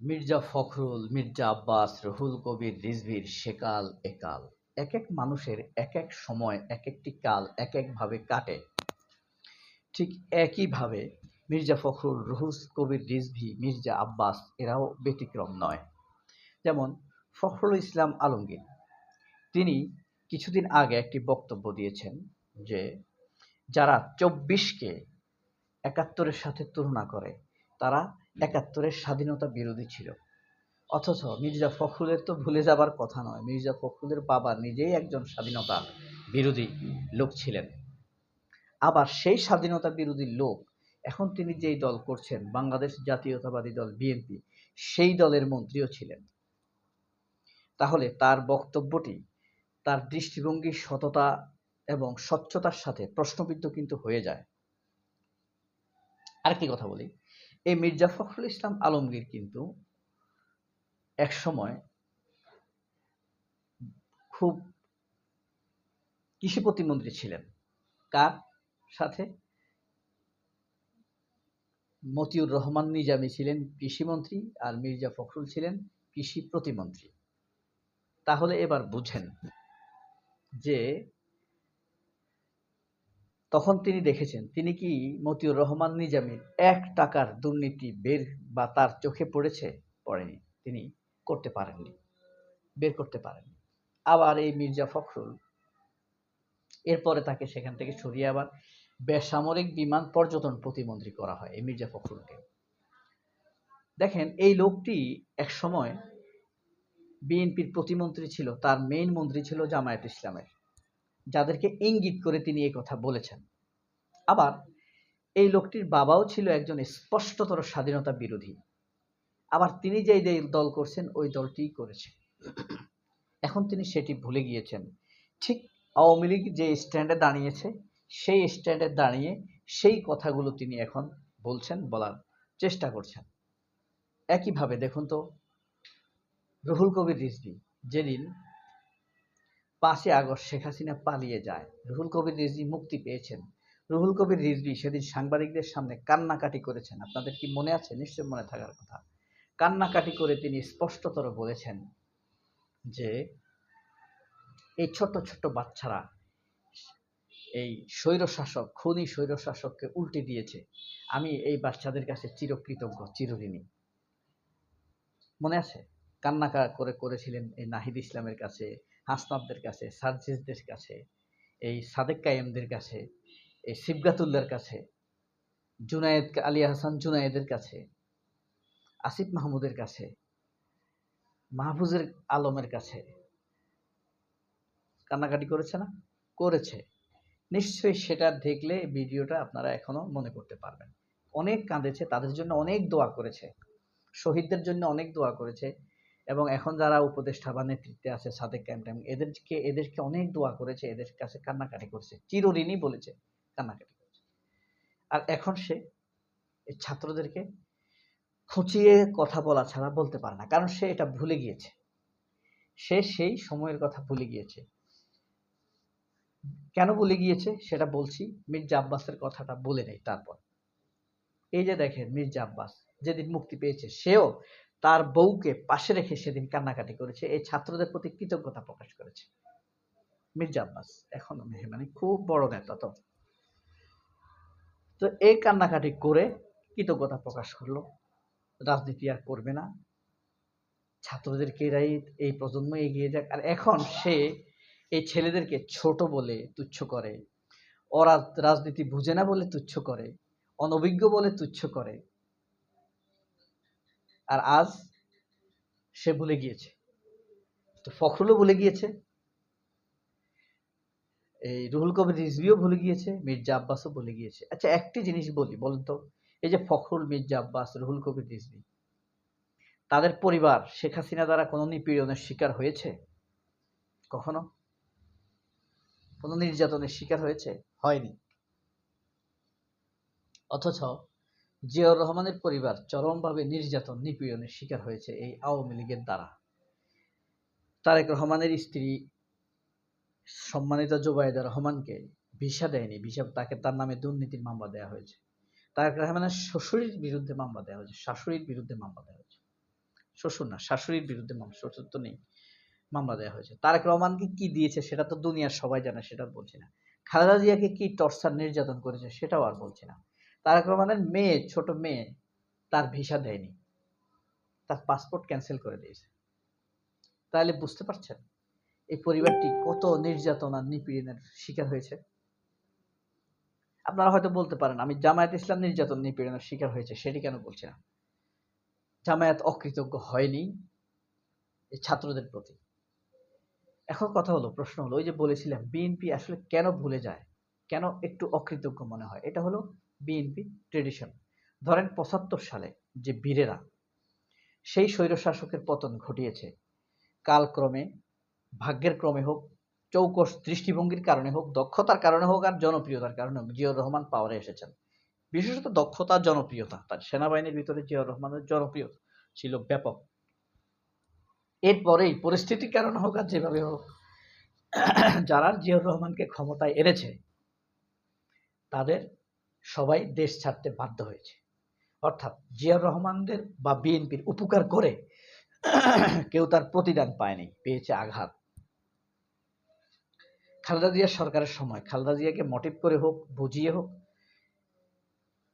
মির্জা ফখরুল, মির্জা আব্বাস, রুহুল কবির, রিজভির সেকাল একাল। এক এক মানুষের এক এক সময়, এক একটি কাল এক একভাবে কাটে। ঠিক একইভাবে মির্জা ফখরুল, রুহুল কবির, রিজভি, মির্জা আব্বাস এরাও ব্যতিক্রম নয়। যেমন ফখরুল ইসলাম আলমগীর, তিনি কিছুদিন আগে একটি বক্তব্য দিয়েছেন যে, যারা চব্বিশকে একাত্তরের সাথে তুলনা করে তারা একাত্তরের স্বাধীনতা বিরোধী ছিল। অথচ মির্জা ফখরুলের তো ভুলে যাবার কথা নয়। মির্জা ফখরুলের বাবা নিজেই একজন স্বাধীনতা বিরোধী লোক ছিলেন। আবার সেই স্বাধীনতা বিরোধী লোক এখন তিনি যেই দল করছেন বাংলাদেশ জাতীয়তাবাদী দল বিএনপি সেই দলের মন্ত্রীও ছিলেন। তাহলে তার বক্তব্যটি তার দৃষ্টিভঙ্গি সততা এবং স্বচ্ছতার সাথে প্রশ্নবিদ্ধ কিন্তু হয়ে যায়। আরেকটি কথা বলি। এই মির্জা ফখরুল ইসলাম আলমগীর কিন্তু এক সময় খুব কৃষি প্রতিমন্ত্রী ছিলেন। কার সাথে? মতিউর রহমান নিজামী ছিলেন কৃষিমন্ত্রী আর মির্জা ফখরুল ছিলেন কৃষি প্রতিমন্ত্রী। তাহলে এবার বুঝেন যে তখন তিনি দেখেছেন, তিনি কি মতিউর রহমান নিজামীর এক টাকার দুর্নীতি বের বা তার চোখে পড়েছে, পড়েনি, তিনি করতে পারেননি, বের করতে পারেননি। আবার এই মির্জা ফখরুল এরপরে তাকে সেখান থেকে সরিয়ে আবার বেসামরিক বিমান পর্যটন প্রতিমন্ত্রী করা হয় এই মির্জা ফখরুলকে। দেখেন, এই লোকটি এক সময় বিএনপির প্রতিমন্ত্রী ছিল, তার মেইন মন্ত্রী ছিল জামায়াত ইসলামের। যাদেরকে ইঙ্গিত করে তিনি এই কথা বলেছেন। আবার এই লোকটির বাবাও ছিল একজন স্পষ্টতর স্বাধীনতা বিরোধী। আবার তিনি যেই দল করছেন, ওই দলটিই করেছে। এখন তিনি সেটি ভুলে গিয়েছেন। ঠিক আওয়ামী লীগ যে স্ট্যান্ডে দাঁড়িয়েছে, সেই স্ট্যান্ডে দাঁড়িয়ে সেই কথাগুলো তিনি এখন বলছেন বলার চেষ্টা করছেন। একইভাবে দেখুন তো, রুহুল কবির রিজভি, যেদিন পাঁচই আগস্ট শেখ হাসিনা পালিয়ে যায়। রুহুল কবির রিজভি মুক্তি পেয়েছেন। রুহুল কবির রিজভি সেদিন সাংবাদিকদের সামনে কান্নাকাটি করেছেন। আপনাদের কি মনে আছে? নিশ্চয় মনে থাকার কথা। কান্নাকাটি করে তিনি স্পষ্টতর বলেছেন যে, এই ছোট্ট ছোট্ট বাচ্চারা এই স্বৈরশাসক, খুনি স্বৈরশাসককে উল্টে দিয়েছে। আমি এই বাচ্চাদের কাছে চিরকৃতজ্ঞ, চিরঋণী। মনে আছে? কান্না করে করেছিলেন এই নাহিদ ইসলামের কাছে। হাসনাবদের কাছে সার্জিসদের কাছে, এই সাদেক কায়েমদের কাছে, এই সিবগাতুল্লার কাছে, জুনায়েদ, আলী হাসান জুনায়েদের কাছে, আসিফ মাহমুদের কাছে, মাহফুজের আলমের কাছে। কান্নাকাটি করেছে না? করেছে। নিশ্চয়ই সেটা দেখলে ভিডিওটা আপনারা এখনও মনে করতে পারবেন। অনেক কাঁদেছে, তাদের জন্য অনেক দোয়া করেছে। শহীদদের জন্য অনেক দোয়া করেছে। এবং এখন যারা উপদেষ্টা বা নেতৃত্বে আছে, সাদেক ক্যাম্প এদেরকে এদেরকে অনেক দোয়া করেছে, এদের কাছে কান্নাকাটি করছে। চিরঋণই বলেছে, কান্নাকাটি করছে। আর এখন সে ছাত্রদেরকে খুঁচিয়ে কথা বলা ছাড়া বলতে পারে না, কারণ সে এটা ভুলে গিয়েছে। সে সেই সময়ের কথা ভুলে গিয়েছে। কেন ভুলে গিয়েছে? সেটা বলছি, মির্জা আব্বাসের কথাটা বলে নেই তারপর। এই যে দেখেন মির্জা আব্বাস, যেদিন মুক্তি পেয়েছে, সেও তার বউকে পাশে রেখে সেদিন কান্নাকাটি করেছে। এই ছাত্রদের প্রতি কৃতজ্ঞতা প্রকাশ করেছে। মির্জা আব্বাস, এখন মানে খুব বড় নেতা তো। তো এই কান্নাকাটি করে কৃতজ্ঞতা প্রকাশ করল। রাজনীতি আর করবে না। ছাত্রদেরকে এরাই এই প্রজন্ম এগিয়ে যাক। আর এখন সে এই ছেলেদেরকে ছোট বলে তুচ্ছ করে ওরা রাজনীতি বুঝে না বলে তুচ্ছ করে, অনভিজ্ঞ বলে তুচ্ছ করে আর আজ সে ভুলে গিয়েছে। তো ফখরুলও ভুলে গিয়েছে। এই রুহুল কবির রিজভিও ভুলে গিয়েছে, মির্জা আব্বাসও ভুলে গিয়েছে। আচ্ছা একটি জিনিস বলি, বলুন তো। এই যে ফখরুল, মির্জা আব্বাস, রুহুল কবির, রিজভি, তাদের পরিবার শেখ হাসিনা দ্বারা কোনো নিপীড়নের শিকার হয়েছে? কখনো? কোনো নির্যাতনের শিকার হয়েছে? হয়নি। অথচ জিয়াউর রহমানের পরিবার চরমভাবে নির্যাতন, নিপীড়নের শিকার হয়েছে এই আওয়ামী লীগের দ্বারা। তারেক রহমানের স্ত্রী সম্মানিত জোবায়দা রহমানকে ভিসা দেয়নি। ভিসা তাকে তার নামে দুর্নীতির মামলা দেওয়া হয়েছে। তারেক রহমানের শ্বশুরের বিরুদ্ধে মামলা দেওয়া হয়েছে, শাশুড়ির বিরুদ্ধে মামলা দেওয়া হয়েছে। শ্বশুর না, শাশুড়ির বিরুদ্ধে মামলা, শ্বশুর তো নেই, মামলা দেওয়া হয়েছে। তারেক রহমানকে কি দিয়েছে সেটা তো দুনিয়ার সবাই জানে, সেটা বলছি না। খালেদা জিয়াকে কি টর্চার, নির্যাতন করেছে সেটাও আর বলছি না। তারেক রহমানের মেয়ে, ছোট মেয়ে, তার ভিসা দেয়নি। তার পাসপোর্ট ক্যান্সেল করে দিয়েছে। তাহলে বুঝতে পারছেন? এই পরিবারটি কত নির্যাতন আর নিপীড়নের শিকার হয়েছে। আপনারা হয়তো বলতে পারেন, আমি জামায়াত ইসলাম নির্যাতন, নিপীড়নের শিকার হয়েছে, সেটি কেন বলছি না? জামায়াত অকৃতজ্ঞ হয়নি এই ছাত্রদের প্রতি। এখন কথা হলো, প্রশ্ন হলো, ওই যে বলেছিলাম, বিএনপি আসলে কেন ভুলে যায়? কেন একটু অকৃতজ্ঞ মনে হয়? এটা হলো বিএনপি ট্রেডিশন ধরেন পঁচাত্তর সালে যে বীরেরা, সেই স্বৈরশাসকের পতন ঘটিয়েছে। কালক্রমে, ভাগ্যের ক্রমে হোক চৌকস দৃষ্টিভঙ্গির কারণে হোক, দক্ষতার কারণে হোক আর জনপ্রিয়তার কারণে হোক, জিয়াউর রহমান পাওয়ারে এসেছেন। বিশেষত দক্ষতা, জনপ্রিয়তা, তার সেনাবাহিনীর ভিতরে জিয়াউর রহমানের জনপ্রিয়তা ছিল ব্যাপক। এরপরেই পরিস্থিতির কারণে হোক আর যেভাবে হোক, যারা জিয়াউর রহমানকে ক্ষমতায় এনেছে, তাদের সবাই দেশ ছাড়তে বাধ্য হয়েছে। অর্থাৎ জিয়াউর রহমানদের বা বিএনপির উপকার করে কেউ তার প্রতিদান পায়নি, পেয়েছে আঘাত। খালেদা জিয়ার সরকারের সময়, খালেদা জিয়াকে মোটিভ করে হোক, বুঝিয়ে হোক,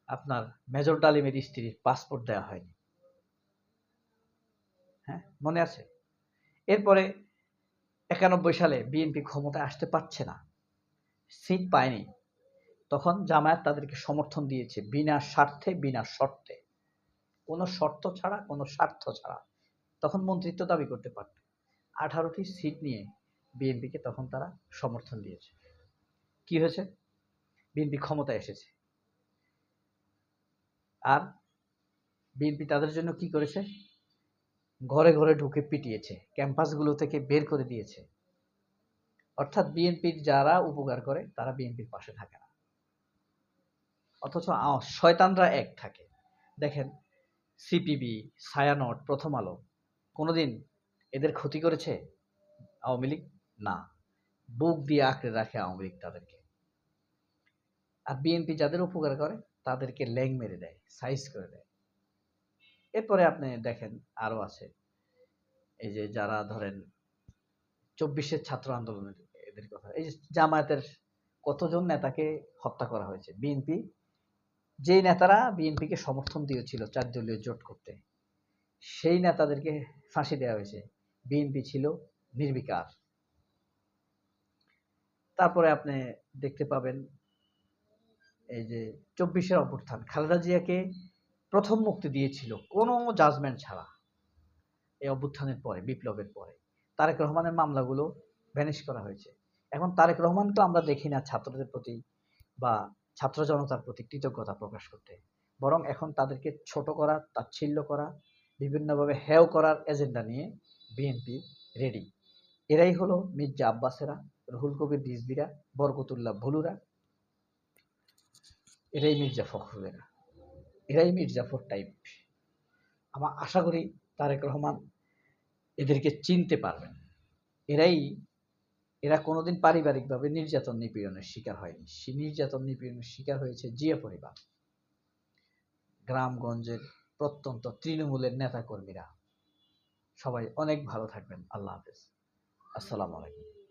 আপনার মেজর ডালিমের স্ত্রীর পাসপোর্ট দেওয়া হয়নি। হ্যাঁ মনে আছে? এরপরে একানব্বই সালে বিএনপি ক্ষমতায় আসতে পারছে না সিট পায়নি। তখন জামায়াত তাদেরকে সমর্থন দিয়েছে, বিনা স্বার্থে, বিনা শর্তে। কোনো শর্ত ছাড়া, কোনো স্বার্থ ছাড়া। তখন মন্ত্রিত্ব দাবি করতে পারত। আঠারোটি সিট নিয়ে বিএনপিকে তখন তারা সমর্থন দিয়েছে। কি হয়েছে? বিএনপি ক্ষমতায় এসেছে। আর বিএনপি তাদের জন্য কি করেছে? ঘরে ঘরে ঢুকে পিটিয়েছে, ক্যাম্পাসগুলো থেকে বের করে দিয়েছে। অর্থাৎ বিএনপির যারা উপকার করে, তারা বিএনপির পাশে থাকে অথচ শয়তানরা এক থাকে। দেখেন, সিপিবি, সায়ানট, প্রথম আলো, কোনোদিন এদের ক্ষতি করেছে আওয়ামী লীগ? না। বুক দিয়ে আঁকড়ে রাখে আওয়ামী লীগ তাদেরকে। আর বিএনপি যাদের উপকার করে, তাদেরকে ল্যাং মেরে দেয়, সাইজ করে দেয়। এরপরে আপনি দেখেন আরও আছে। এই যে যারা ধরেন চব্বিশের ছাত্র আন্দোলনের এদের কথা। এই যে জামায়াতের কতজন নেতাকে হত্যা করা হয়েছে? বিএনপি যেই নেতারা বিএনপিকে সমর্থন দিয়েছিল চার দলীয় জোট করতে, সেই নেতাদেরকে ফাঁসি দেওয়া হয়েছে। বিএনপি ছিল নির্বিকার। তারপরে আপনি দেখতে পাবেন এই যে চব্বিশের অভ্যুত্থান। খালেদা জিয়াকে প্রথম মুক্তি দিয়েছিল কোনো জাজমেন্ট ছাড়া এই অভ্যুত্থানের পরে, বিপ্লবের পরে। তারেক রহমানের মামলাগুলো ভ্যানিশ করা হয়েছে। এখন তারেক রহমান তো আমরা দেখি না ছাত্রদের প্রতি বা ছাত্র জনতার প্রতি কৃতজ্ঞতা প্রকাশ করতে। বরং এখন তাদেরকে ছোট করা, তাচ্ছিল্য করা, বিভিন্নভাবে হেয় করার এজেন্ডা নিয়ে বিএনপি রেডি এরাই হলো মির্জা আব্বাসেরা, রুহুল কবির রিজবিরা বরকতুল্লাহ ভুলুরা। এরাই মির্জা ফখরুলেরা। এরাই মির্জাফর টাইপ। আমার আশা করি তারেক রহমান এদেরকে চিনতে পারবেন। এরাই এরা কোনোদিন পারিবারিকভাবে নির্যাতন নিপীড়নের শিকার হয়নি। সে নির্যাতন নিপীড়নের শিকার হয়েছে জিয়া পরিবার। গ্রামগঞ্জের প্রত্যন্ত তৃণমূলের নেতাকর্মীরা। সবাই অনেক ভালো থাকবেন। আল্লাহ হাফেজ। আসসালামু আলাইকুম।